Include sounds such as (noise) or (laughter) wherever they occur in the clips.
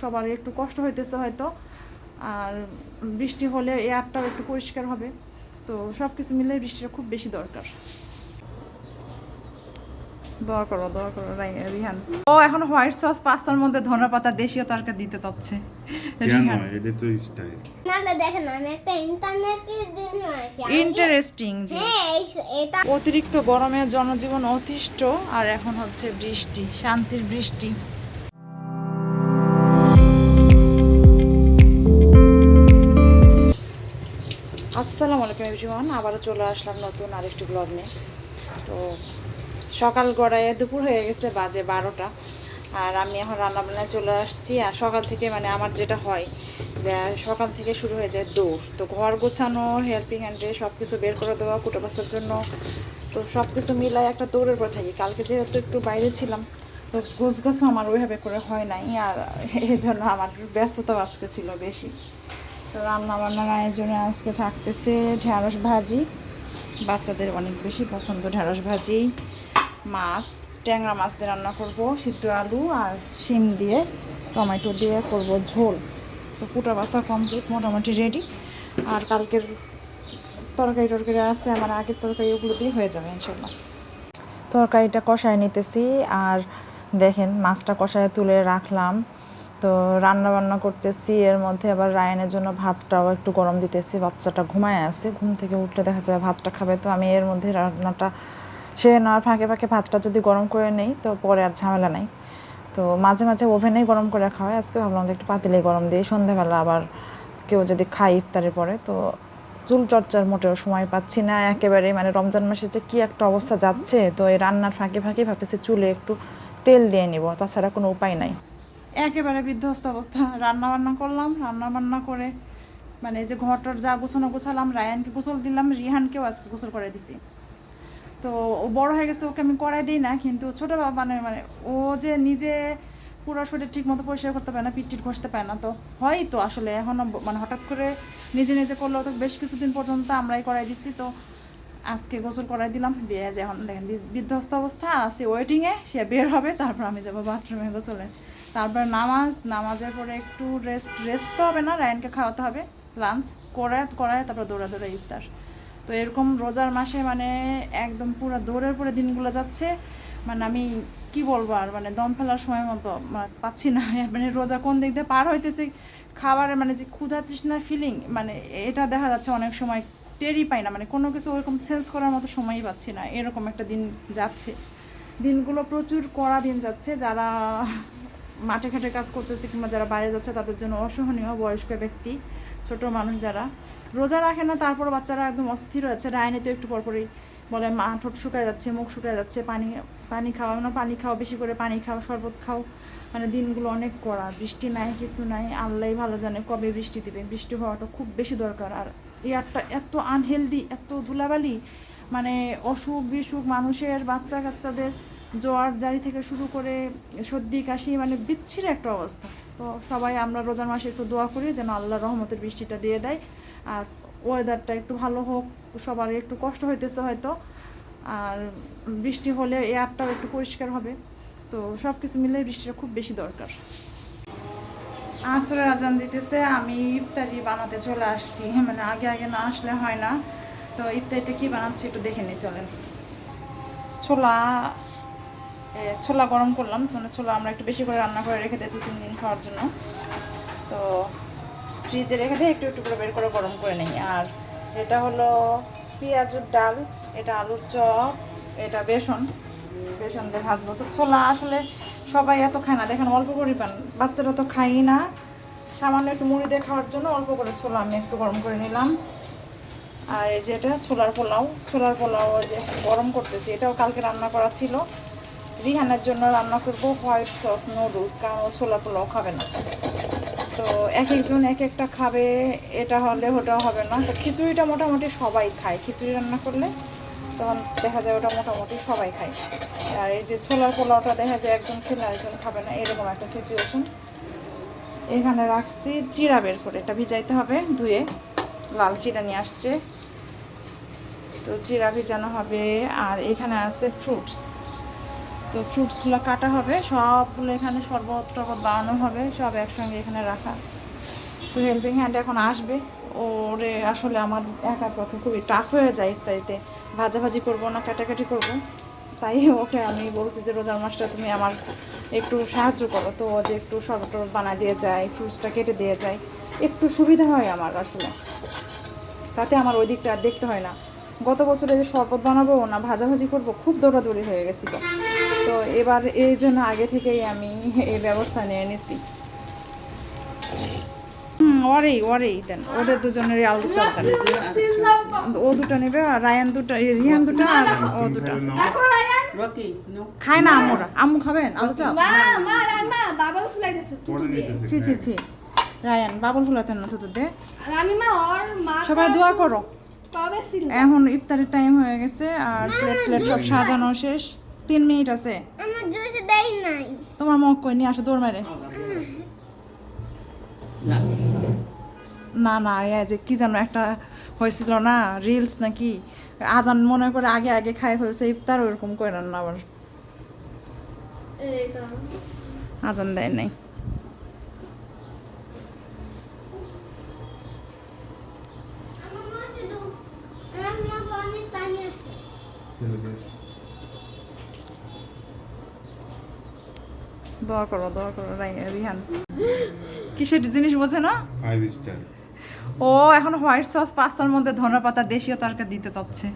সবার একটু কষ্ট হইতেছে হয়তো। আর বৃষ্টি হলে এয়ারটাও একটু পরিষ্কার হবে। তো সব কিছু মিলে বৃষ্টিটা খুব বেশি দরকার। দোয়া করো দোয়া করো রিহান। ও এখন হোয়াইট সস পাস্তার মধ্যে ধনে পাতা দেশীয় তরকা দিতে চাচ্ছে। এটা তো স্টাইল। দেখেন আমি একটা ইন্টারনেটের জিনিস হয়েছে ইন্টারেস্টিং হ্যাঁ এটা অতিরিক্ত গরমে জনজীবন অতিষ্ঠ আর এখন হচ্ছে বৃষ্টি শান্তির বৃষ্টি। আসসালামু আলাইকুম এভরিওয়ান আবারও চলে আসলাম নতুন আরেকটি ব্লগ নিয়ে। তো সকাল গড়ায় দুপুর হয়ে গেছে, বাজে বারোটা। আর আমি এখন রান্নাবান্নায় চলে আসছি। আর সকাল থেকে মানে আমার যেটা হয় যে সকাল থেকে শুরু হয়ে যায় দৌড়। তো ঘর গোছানো হেল্পিং হ্যান্ডে সব কিছু বের করে দেওয়া, কুটো বাসার জন্য। তো সব কিছু মিলাই একটা দৌড়ের পর থাকি। কালকে যেহেতু একটু বাইরে ছিলাম, তো গোছ গাছও আমার ওইভাবে করে হয় নাই। আর এই জন্য আমার ব্যস্ততাও আজকে ছিল বেশি। তো রান্না বান্নার আয়োজনে আজকে থাকতেছে ঢেঁড়স ভাজি। বাচ্চাদের অনেক বেশি পছন্দ ঢেঁড়স ভাজি। মাছ, ট্যাংরা মাছ দিয়ে রান্না করব, সিদ্ধ আলু আর শিম দিয়ে, টমেটো দিয়ে করব ঝোল। তো কুটা বাসা কমপ্লিট মোটামুটি রেডি আর কালকের তরকারি টরকারি আছে, আমার আগের তরকারি ওগুলো দিয়ে হয়ে যাবে ইনশাল্লাহ তরকারিটা কষায় নিতেছি আর দেখেন মাছটা কষায় তুলে রাখলাম। তো রান্না বান্না করতেছি, এর মধ্যে আবার রায়নের জন্য ভাতটাও একটু গরম দিতেছি, বাচ্চাটা ঘুমায় আছে, ঘুম থেকে উঠলে দেখা যায় ভাতটা খাবে, তো আমি এর মধ্যে রান্নাটা সে নেওয়ার ফাঁকে ফাঁকে ভাতটা যদি গরম করে নেই, তো পরে আর ঝামেলা নাই। তো মাঝে মাঝে ওভেনেই গরম করে খাওয়াই, আজকে ভাবলাম যে একটু পাতিলে গরম দিয়ে সন্ধ্যাবেলা আবার কেউ যদি খায় ইফতারের পরে, তো চুল চর্চার মোটেও সময় পাচ্ছি না একেবারে মানে রমজান মাসে যে কী একটা অবস্থা যাচ্ছে, তো এই রান্নার ফাঁকে ফাঁকে ভাবতেছি চুলে একটু তেল দিয়ে নিব, তাছাড়া কোনো উপায় নাই। একেবারে বিধ্বস্ত অবস্থা। রান্না বান্না করলাম রান্না বান্না করে মানে যে ঘরটার যা গোছানো গোছালাম, রায়ানকে গোসল দিলাম, রিহানকেও আজকে গোসল করে দিছি। তো ও বড় হয়ে গেছে, ওকে আমি করাই দিই না, কিন্তু ছোটো মানে মানে ও যে নিজে পুরো শরীর ঠিক মতো পরিষ্কার করতে পারে না পিট টিট ঘষতে পারে না, তো হয় তো আসলে এখনও মানে হঠাৎ করে নিজে নিজে করলেও তো বেশ কিছুদিন পর্যন্ত আমরাই করাই দিচ্ছি তো আজকে গোসল করাই দিলাম, দিয়ে যে এখন দেখেন বিধ্বস্ত অবস্থা আছে ওয়েটিংয়ে সে বের হবে, তারপর আমি যাব বাথরুমে গোসলে। তারপর নামাজ, নামাজের পরে একটু রেস্ট রেস্ট তো হবে না, রায়নকে খাওয়াতে হবে লাঞ্চ করে করায় তারপর দৌড়া দৌড়া ইফতার। তো এরকম রোজার মাসে মানে একদম পুরো দৌড়ের পরে দিনগুলো যাচ্ছে মানে আমি কি বলব আর মানে দম ফেলার সময় মতো মানে পাচ্ছি না। (laughs) মানে রোজা কোন দিক দিয়ে পার হইতেছে, খাবারের মানে যে ক্ষুধা তৃষ্ণার ফিলিং মানে এটা দেখা যাচ্ছে অনেক সময় টেরই পাই না। মানে কোনো কিছু ওরকম সেন্স করার মতো সময়ই পাচ্ছি না। এরকম একটা দিন যাচ্ছে। দিনগুলো প্রচুর কড়া দিন যাচ্ছে, যারা মাঠে ঘাটে কাজ করতেছে কিংবা যারা বাইরে যাচ্ছে, তাদের জন্য অসহনীয় বয়স্ক ব্যক্তি, ছোট মানুষ যারা। রোজা রাখে না, তারপর বাচ্চারা একদম অস্থির হয়েছে রায়নে তো একটু পরপরই বলে, মা, ঠোঁট শুকায় যাচ্ছে, মুখ শুকায় যাচ্ছে, পানি পানি খাওয়া না, পানি খাও, বেশি করে পানি খাও, শরবত খাও। মানে দিনগুলো অনেক কড়া, বৃষ্টি নাই, কিছু নাই আল্লাহ ভালো জানে কবে বৃষ্টি দিবে। বৃষ্টি হওয়াটা খুব বেশি দরকার। আর এয়ারটা এত আনহেলদি এত ধুলাবালি মানে অসুখ বিসুখ মানুষের বাচ্চা কাচ্চাদের জ্বর জারি থেকে শুরু করে সর্দি, কাশি মানে বিচ্ছির একটা অবস্থা। তো সবাই আমরা রোজার মাসে একটু দোয়া করি যেন আল্লাহ রহমতের বৃষ্টিটা দিয়ে দেয়। আর ওয়েদারটা একটু ভালো হোক সবার একটু কষ্ট হইতেছে হয়তো। আর বৃষ্টি হলে এয়ারটাও একটু পরিষ্কার হবে। তো সব কিছু মিলে বৃষ্টিটা খুব বেশি দরকার। আসরের আজান দিতেছে, আমি ইফতারি বানাতে চলে আসছি। হ্যাঁ মানে আগে আগে না আসলে হয় না। তো ইফতারিতে কী বানাচ্ছি একটু দেখে নিই চলেন। ছোলা ছোলা গরম করলাম মানে ছোলা আমরা একটু বেশি করে রান্না করে রেখে দিই দু তিন দিন খাওয়ার জন্য। তো ফ্রিজে রেখে দিয়ে একটু একটু করে বের করে গরম করে নিই। আর এটা হলো পেঁয়াজুর ডাল, এটা আলুর চপ, এটা বেসন। বেসন দিয়ে ভাজবো। তো ছোলা আসলে সবাই এত খায় না। দেখেন অল্প পরিমাণ। বাচ্চারা তো খাই না। সামান্য একটু মুড়ি দিয়ে খাওয়ার জন্য অল্প করে ছোলা আমি একটু গরম করে নিলাম। আর এই যে এটা ছোলার পোলাও। ছোলার পোলাও যে গরম করতেছি। এটাও কালকে রান্না করা ছিল। রিহানের জন্য রান্না করব হোয়াইট সস, নুডলস, কারণ ও ছোলা পোলাও খাবে না। তো এক একজন এক একটা খাবে, এটা হলে ওটাও হবে না। তো খিচুড়িটা মোটামুটি সবাই খায়। খিচুড়ি রান্না করলে তখন দেখা যায় ওটা মোটামুটি সবাই খায়। আর এই যে ছোলার পোলাওটা দেখা যায় একজন খেলে আরেকজন খাবে না, এরকম একটা সিচুয়েশন এখানে রাখছি চিরা বের করে। এটা ভিজাইতে হবে ধুয়ে। লাল চিরা নিয়ে আসছে। তো চিরা ভিজানো হবে। আর এখানে আছে ফ্রুটস তো ফ্রুটসগুলো কাটা হবে, সবগুলো এখানে শরবত টরবত বানানো হবে, সব একসঙ্গে এখানে রাখা। তো হেল্পিং হ্যান্ড এখন আসবে। ওরে, আসলে আমার একা পক্ষে খুবই টাফ হয়ে যায় ইত্যাদিতে ভাজাভাজি করব না, কাটাকাটি করব। তাই ওকে আমি বলছি যে, রোজার মাসটা তুমি আমার একটু সাহায্য করো। তো ও যে একটু শরবত বানায় দিয়ে যায় ফ্রুটসটা কেটে দিয়ে যায়, একটু সুবিধা হয় আমার আসলে। তাতে আমার ওই দিকটা আর দেখতে হয় না। গত বছরে যে শরবত বানাবো না, ভাজাভাজি করব, খুব দৌড়াদৌড়ি হয়ে গেছিল। তো এবার এই জন্য আগে থেকেই আমি এই ব্যবস্থা নিয়ে নিছি। হুম ওরেই ওরেই দেন ওদের দুজনেরই আলু চপ দেন ও দুটো নেবে আর রায়ান দুটো এই রিহান দুটো আর ও দুটো। খায় না আম্মুরা আম্মু খাবেন আলু নিতেছে ছি ছি ছি। রায়ান বাবুল ফুলাতেন না তো দে। আর আমি মা ওর মা সবাই দোয়া করো। এখন ইফতারের টাইম হয়ে গেছে আর প্লেট প্লেট সব সাজানো শেষ। তিন মিনিট আছে। আমার জুস দেই নাই। তোমার মুখ কই? নিয়ে আসো দৌড় মেরে। না। না এ যে কি জানো একটা হয়েছিল না রিলস নাকি? আজান মনে করে আগে আগে খাই ফেলছে ইফতার ওরকম করেন না আবার। আজান দেয় নাই। আমার মা ছিল আমার মা অনেক পানি আছে দোয়া করো দোয়া করো রিহান। কিসের জিনিস বোঝে না? ফাইভ স্টার ও এখন হোয়াইট সস পাস্তার মধ্যে ধনে পাতা দেশীয় তরকারি দিতে চাচ্ছে।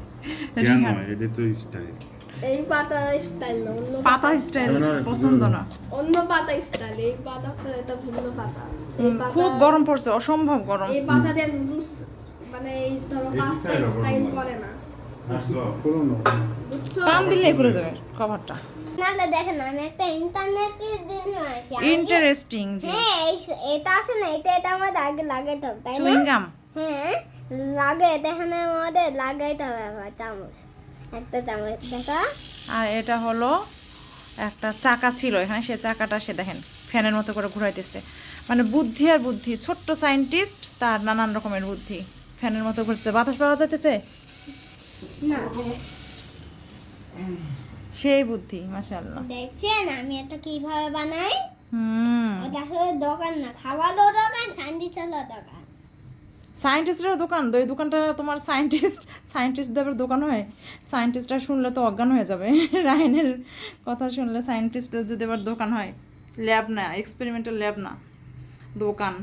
কেন? এটা তো স্টাইল এই পাতা স্টাইল না অন্য পাতা। স্টাইল পছন্দ না। অন্য পাতা স্টাইল এই পাতা এটা ভিন্ন পাতা। খুব গরম পড়ছে অসম্ভব গরম। এই পাতা দিয়ে নুডলস মানে এই ধরো পাস্তা স্টাইল করে না। টান দিলে ঘুরে যাবে কভারটা নাহলে দেখেন আমি একটা ইন্টারনেটের জিনিস আছে ইন্টারেস্টিং হ্যাঁ এটা আছে না এটা এটা আমাদের আগে লাগাইতে হবে তাই না? চুইংগাম। হ্যাঁ লাগে এখানে আমাদের লাগাইতে হবে আবার চামচ। একটা চামচ দেখা। আর এটা হলো একটা চাকা ছিল এখানে সে চাকাটা সে দেখেন ফ্যানের মতো করে ঘুরাইতেছে। মানে বুদ্ধি আর বুদ্ধি ছোট্ট সায়েন্টিস্ট তার নানান রকমের বুদ্ধি। ফ্যানের মতো ঘুরতেছে বাতাস পাওয়া যাইতেছে? না সেই বুদ্ধি মাশাআল্লাহ। দেখছেন আমি এটা কীভাবে বানাই? হুম। আসলে দোকান না খাওয়ারও দোকান সান্ডিসেরও দোকান। সায়েন্টিস্টের দোকান? তো এই দোকানটা তোমার সায়েন্টিস্ট সায়েন্টিস্টদের দোকান হয়? সায়েন্টিস্টরা শুনলে তো অজ্ঞান হয়ে যাবে। রায়নের কথা শুনলে সায়েন্টিস্টদের যদি আবার দোকান হয় ল্যাব না এক্সপেরিমেন্টাল ল্যাব না দোকান।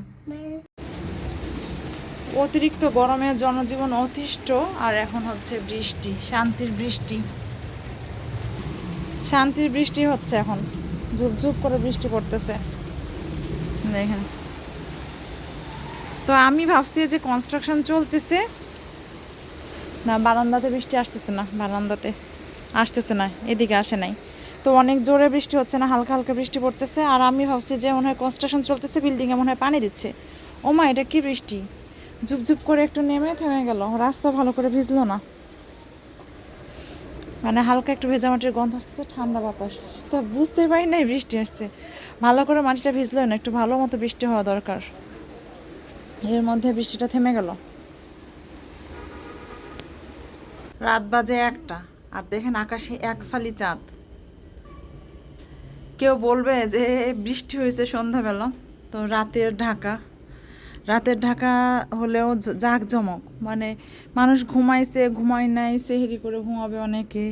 অতিরিক্ত গরমে জনজীবন অতিষ্ঠ আর এখন হচ্ছে বৃষ্টি শান্তির বৃষ্টি। শান্তির বৃষ্টি হচ্ছে এখন। ঝুপ ঝুপ করে বৃষ্টি পড়তেছে। দেখেন। তো আমি ভাবছি যে কনস্ট্রাকশন চলতেছে। না, বারান্দাতে বৃষ্টি আসতেছে না, বারান্দাতে আসতেছে না, এদিকে আসে নাই। তো অনেক জোরে বৃষ্টি হচ্ছে না, হালকা হালকা বৃষ্টি পড়তেছে। আর আমি ভাবছি যে মনে হয় কনস্ট্রাকশন চলতেছে বিল্ডিংয়ে মনে হয় পানি দিচ্ছে। ও মা এটা কি বৃষ্টি? ঝুপ ঝুপ করে একটু নেমে থেমে গেল। রাস্তা ভালো করে ভিজলো না। মানে হালকা একটু ভেজা মাটির গন্ধ আসছে ঠান্ডা বাতাস। তা বুঝতে পারি নাই, বৃষ্টি আসছে। ভালো করে মাটিটা ভিজলো না, একটু ভালো মতো বৃষ্টি হওয়া দরকার। এর মধ্যে বৃষ্টিটা থেমে গেল। রাত বাজে একটা, আর দেখেন আকাশে এক ফালি চাঁদ। কেউ বলবে যে বৃষ্টি হয়েছে সন্ধ্যাবেলা। তো রাতের ঢাকা। রাতের ঢাকা হলেও জাঁকজমক। মানে মানুষ ঘুমাইছে, ঘুমায় নাই সেহেরি করে ঘুমাবে অনেকে।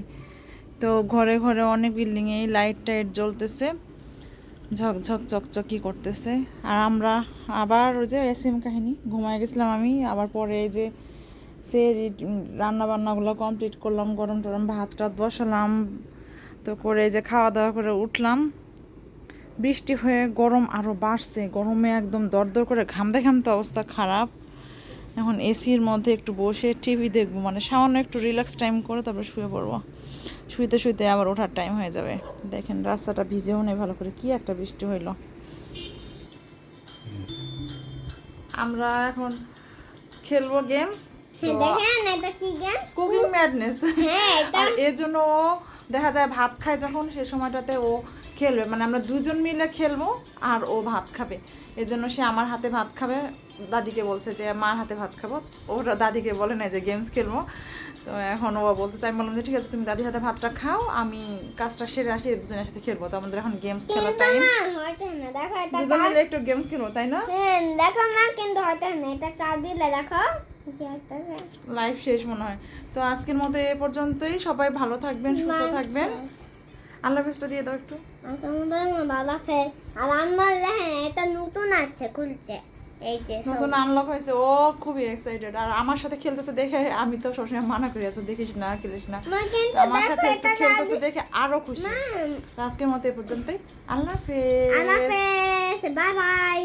তো ঘরে ঘরে অনেক বিল্ডিংয়ে লাইট টাইট জ্বলতেছে ঝকঝক চকচকি করতেছে। আর আমরা আবার ওই যে এসএম কাহিনী, ঘুমায় গেছিলাম আমি, আবার পরে এই যে সে রান্না বান্নাগুলো কমপ্লিট করলাম, গরম টরম ভাত টাত বসালাম, তো করে যে খাওয়া দাওয়া করে উঠলাম। বৃষ্টি হয়ে গরম আরও বাড়ছে গরমে একদম দরদর করে ঘামতে ঘামতে অবস্থা খারাপ। এখন এসির মধ্যে একটু বসে টিভি দেখব মানে সামান্য একটু রিল্যাক্স টাইম করে তারপর শুয়ে পড়ব। শুইতে শুইতে আবার ওঠার টাইম হয়ে যাবে। দেখেন রাস্তাটা ভিজেও নেই ভালো করে কি একটা বৃষ্টি হইল। আমরা এখন খেলব গেমস কুকিং ম্যাডনেস এর জন্য দেখা যায় ভাত খায় যখন সে সময়টাতে ও খেলবে মানে আমরা দুজন মিলে খেলব আর ও ভাত খাবে। এর জন্য সে আমার হাতে ভাত খাবে দাদিকে বলছে যে মার হাতে ভাত খাব। ওরা দাদিকে বলে না যে গেমস খেলব। তো এখন ও বলতেছে আমি বললাম যে ঠিক আছে তুমি দাদির হাতে ভাতটা খাও আমি কাজটা সেরে আসি দুজনের সাথে খেলব। তো আমাদের এখন গেমস খেলার টাইম দুজন মিলে একটু গেমস খেলব তাই না? হ্যাঁ দেখো না কিন্তু হয়তো না এটা চা দিলে দেখো লাইফ শেষ মনে হয়। তো আজকের মতো এ পর্যন্তই সবাই ভালো থাকবেন সুস্থ থাকবেন। আল্লাহ দিয়ে দাও একটু। আচ্ছা আর দেখেন এটা নতুন আছে খুলছে। এই যে নতুন আনলক হয়েছে ও খুবই এক্সাইটেড আর আমার সাথে খেলতেছে দেখে আমি তো সবসময় মানা করি এত দেখিস না খেলিস না। আমার সাথে একটু খেলতেছে দেখে আরও খুশি। আজকের মতো এ পর্যন্তই। আল্লাহ আল্লাহ হাফেজ হাফেজ বাই বাই